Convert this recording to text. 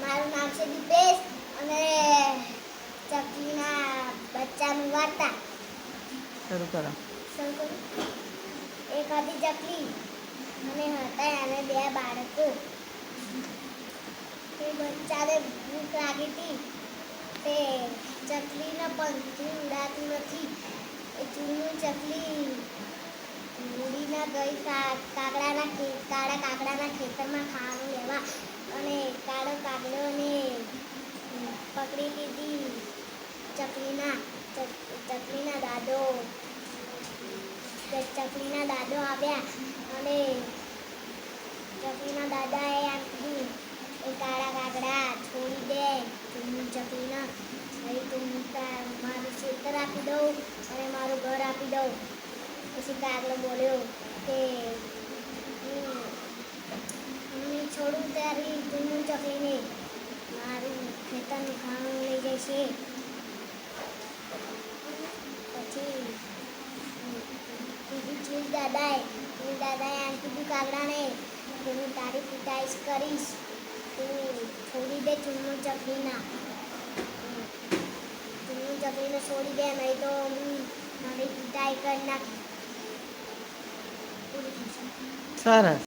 મારું નામ છે દીપેશ અને ચકલીના બચ્ચાનું વાર્તા. શરૂ કરો. શરૂ કરું? એક હતી ચકલી અને હતા અને બે બાળકો. તે બચ્ચાને ભૂખ લાગી હતી. તે ચકલીને પંખી ઉડાતું નથી. એ ચૂનું ચકલી ઉડીને ગઈ કાગડાના કાળા કાગડાના ખેતરમાં ખાવાનું લેવા અને કાળો કાગડોને પકડી લીધી. ચકલીના, ચક- ચકલીના દાદો. ચકલીના દાદો આવ્યા અને ચકલીના દાદાએ આમ કીધું, એ કાળા કાગડા છોડી દે. તું ચકલીના, ભાઈ તું મારું ખેતર આપી દઉં અને મારું ઘર આપી દઉં. પછી કાગડો બોલ્યો કે હું હું નહીં છોડું તું ચકલીને મારું ખેતરનું ખાણું લઈ જાય છે. પછી કીધું છે દાદાએ ચીલ દાદાએ આમ કીધું કાગડાને, કે તારી પીટાઈશ કરીશ. તું છોડી દે ચૂનો ચકલીના. ચૂનો ચકલીને છોડી દે, નહીં તો હું મારી પીટાઈ કરી નાખીશ. સરસ.